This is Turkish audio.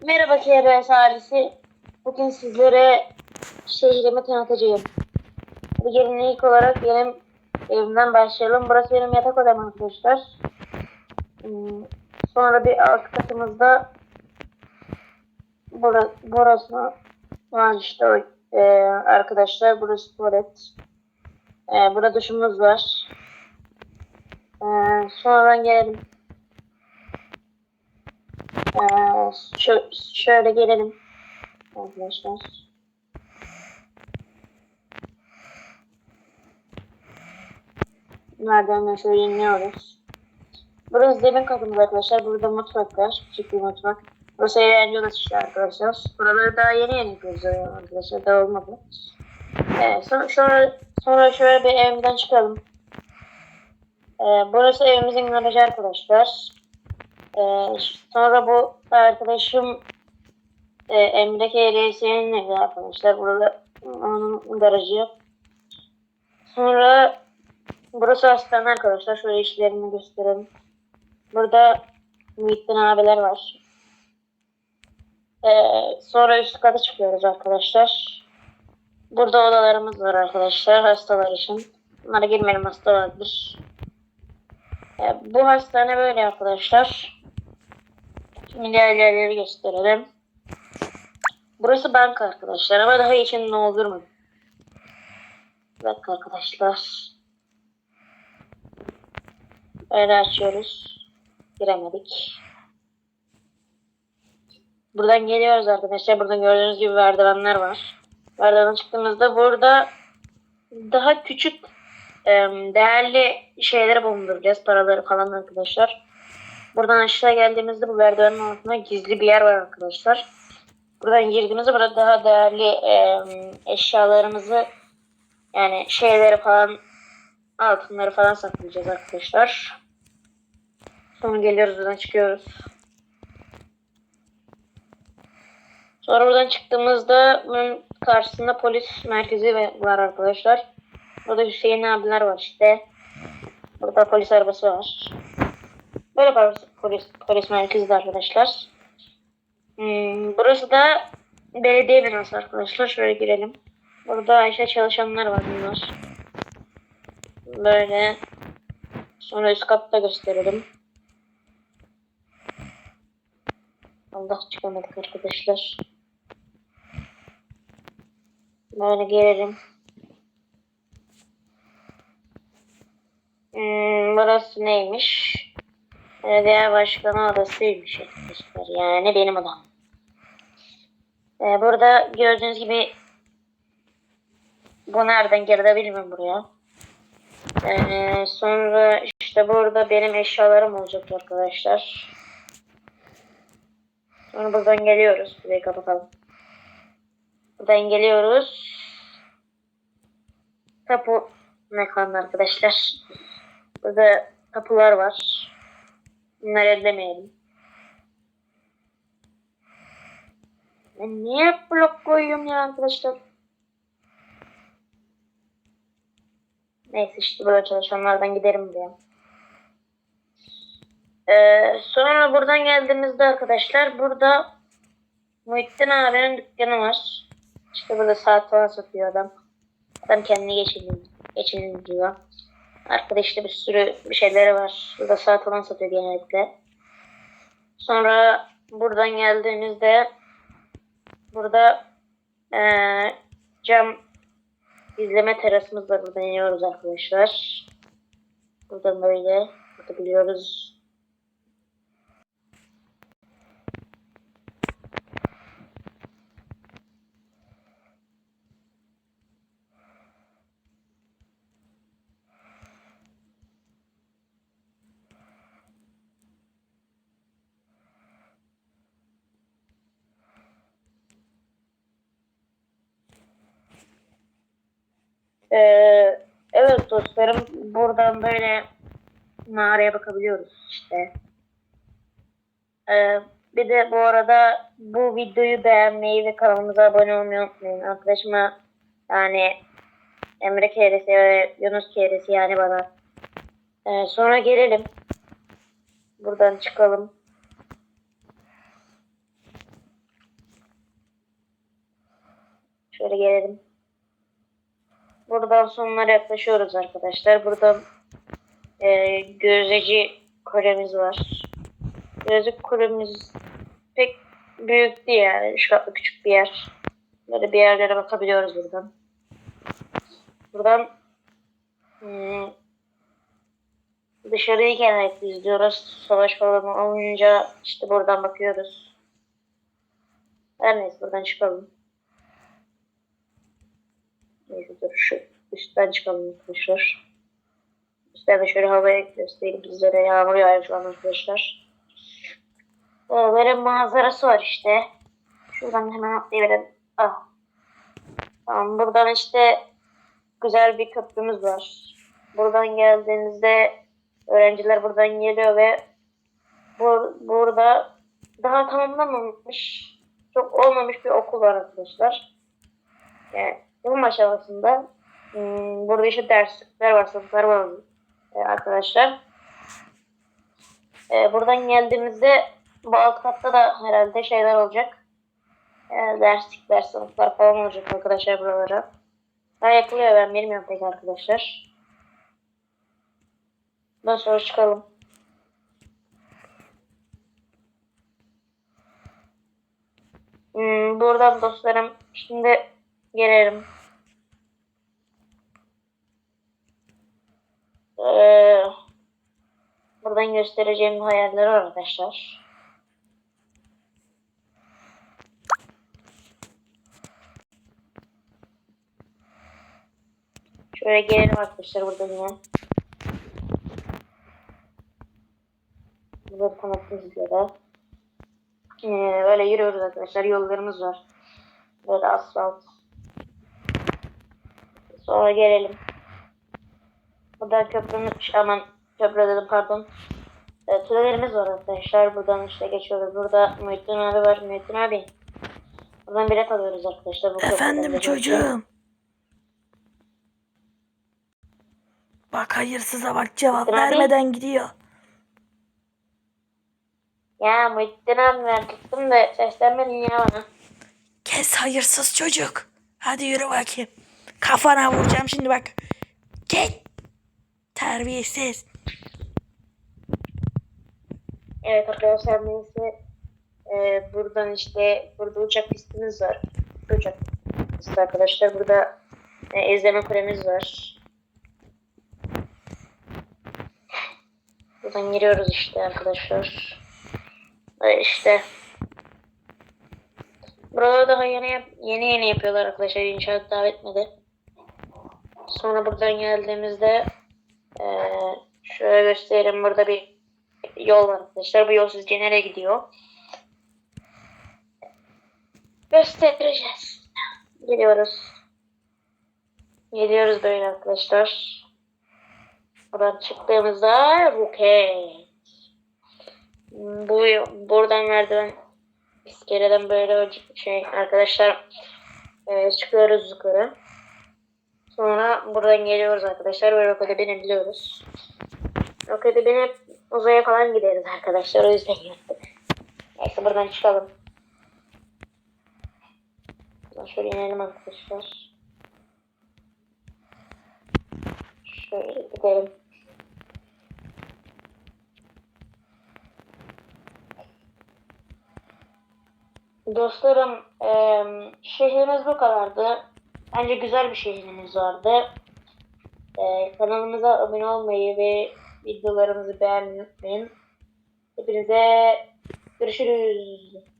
Merhaba KRS ailesi. Bugün sizlere şehrimi tanıtacağım. Bu gelin ilk olarak benim evimden başlayalım. Burası benim yatak odam arkadaşlar. Hmm, Sonra bir alt katımızda burası, burası var işte e, arkadaşlar. Burası tuvalet. E, burada duşumuz var. E, sonradan gelelim. Ee, şö- şöyle gelelim arkadaşlar. Merdivenden şöyle iniyoruz. Burası zemin katımız arkadaşlar. Burada mutfak var. Küçük bir mutfak. Burası eğlence odası arkadaşlar. Buraları daha yeni yeni yapıyoruz arkadaşlar. Daha olmadı. Evet, sonra, sonra, sonra şöyle bir evimden çıkalım. Ee, burası evimizin garajı arkadaşlar. Ee, sonra bu arkadaşım e, Emre KRS'nin evi arkadaşlar. Burada onun garajı. Sonra burası hastane arkadaşlar. Şöyle işlerini gösterelim. Burada Muhittin abiler var. Ee, sonra üst kata çıkıyoruz arkadaşlar. Burada odalarımız var arkadaşlar hastalar için. Bunlara girmeyelim hasta vardır. Ee, bu hastane böyle arkadaşlar. Yerleri gösterelim. Burası banka arkadaşlar ama daha içini doldurmadım. Bir dakika arkadaşlar. Öyle açıyoruz. Giremedik. Buradan geliyoruz arkadaşlar. Burada gördüğünüz gibi merdivenler var. Merdivenden çıktığımızda burada daha küçük değerli şeyleri bulunduracağız. Paraları falan arkadaşlar. Buradan aşağı geldiğimizde bu merdivenin altında gizli bir yer var arkadaşlar. Buradan girdiğimizde burada daha değerli em, eşyalarımızı yani şeyleri falan altınları falan saklayacağız arkadaşlar. Sonra geliyoruz buradan çıkıyoruz. Sonra buradan çıktığımızda bunun karşısında polis merkezi var arkadaşlar. Burada Hüseyin abiler var işte. Burada polis arabası var. Böyle polis, polis, merkezi arkadaşlar. Hmm, burası da belediye binası arkadaşlar. Şöyle girelim. Burada işte çalışanlar var bunlar. Böyle. Sonra üst katta gösterelim. Allah çıkamadık arkadaşlar. Böyle gelelim. Hmm, burası neymiş? Belediye başkanı odasıymış arkadaşlar. Yani benim odam. Ee, burada gördüğünüz gibi bu nereden girdi bilmiyorum buraya. Ee, sonra işte burada benim eşyalarım olacak arkadaşlar. Sonra buradan geliyoruz. Burayı kapatalım. Buradan geliyoruz. Tapu mekanı arkadaşlar. Burada kapılar var. Bunları ellemeyelim. Ben niye blok koyuyorum ya arkadaşlar? Neyse işte böyle çalışanlardan giderim buraya. Ee, sonra buradan geldiğimizde arkadaşlar burada Muhittin abinin dükkanı var. İşte burada saat falan satıyor adam. Adam kendini geçiniyor. Geçindiriyor. Arkada işte bir sürü bir şeyleri var. Burada saat falan satıyor genellikle. Sonra buradan geldiğimizde burada eee, cam izleme terasımız var. Buradan iniyoruz arkadaşlar. Buradan böyle bakabiliyoruz. Ee, evet dostlarım buradan böyle mağaraya bakabiliyoruz işte. Ee, bir de bu arada bu videoyu beğenmeyi ve kanalımıza abone olmayı unutmayın. Arkadaşıma yani Emre Keresi ve Yunus Keresi yani bana. Ee, sonra gelelim. Buradan çıkalım. Şöyle gelelim. Buradan sonlara yaklaşıyoruz arkadaşlar. Burada e, gözeci kulemiz var. Gözlük kulemiz pek büyük değil yani. Üç katlı küçük bir yer. Böyle bir yerlere bakabiliyoruz buradan. Buradan hmm, dışarıyı genellikle izliyoruz. Savaş falan olunca işte buradan bakıyoruz. Her neyse buradan çıkalım. Dur şu üstten çıkalım arkadaşlar. Üstten de şöyle havaya göstereyim bizlere yağmur yağıyor şu an arkadaşlar. Böyle manzarası var işte. Şuradan hemen atlayıverelim. Ah. Tamam buradan işte güzel bir köprümüz var. Buradan geldiğinizde öğrenciler buradan geliyor ve bu, burada daha tamamlamamış, çok olmamış bir okul var arkadaşlar. Yani yapım aşamasında hmm, burada işte dersler var, sınıflar var e, arkadaşlar. E, buradan geldiğimizde bu alt katta da herhalde şeyler olacak. E, derslikler, sınıflar falan olacak arkadaşlar buralara. Ha yapılıyor ben bilmiyorum pek arkadaşlar. Bundan sonra çıkalım. Hmm, buradan dostlarım şimdi gelelim. Ee, buradan göstereceğim hayaller arkadaşlar. Şöyle gelelim arkadaşlar buradan yine. Burada tanıttığımız üzere. Ee, böyle yürüyoruz arkadaşlar. Yollarımız var. Böyle asfalt. Sonra gelelim. Buradan köprümüz, aman köprü dedim pardon. E, tünellerimiz var arkadaşlar. Buradan işte geçiyoruz. Burada Muhittin abi var. Muhittin abi. Buradan bilet alıyoruz arkadaşlar. Bu Efendim çocuğum. Bak hayırsıza bak cevap Abi. vermeden gidiyor. Ya Muhittin abi ben tuttum da seslenmedin ya bana. Kes hayırsız çocuk. Hadi yürü bakayım. Kafana vuracağım şimdi bak. Git. Terbiyesiz. Evet arkadaşlar neyse e, buradan işte burada uçak pistimiz var. Uçak pisti arkadaşlar. Burada e, izleme kulemiz var. Buradan giriyoruz işte arkadaşlar. Ve işte Buraları daha yeni yeni yeni yapıyorlar arkadaşlar. İnşaat daha bitmedi. Sonra buradan geldiğimizde eee şöyle göstereyim. Burada bir yol var arkadaşlar. Bu yol sizce nereye gidiyor? Göstereceğiz. Geliyoruz. Geliyoruz böyle arkadaşlar. Buradan çıktığımızda roket. Bu buradan merdiven iskeleden böyle şey arkadaşlar e, çıkıyoruz yukarı. Sonra buradan geliyoruz arkadaşlar ve rokete binebiliyoruz. Rokete binip uzaya falan gideriz arkadaşlar o yüzden yaptık. Neyse buradan çıkalım. Buradan şöyle inelim arkadaşlar. Şöyle gidelim. Dostlarım, şehrimiz bu kadardı. Bence güzel bir şehrimiz vardı. Eee, kanalımıza abone olmayı ve videolarımızı beğenmeyi unutmayın. Hepinize görüşürüz.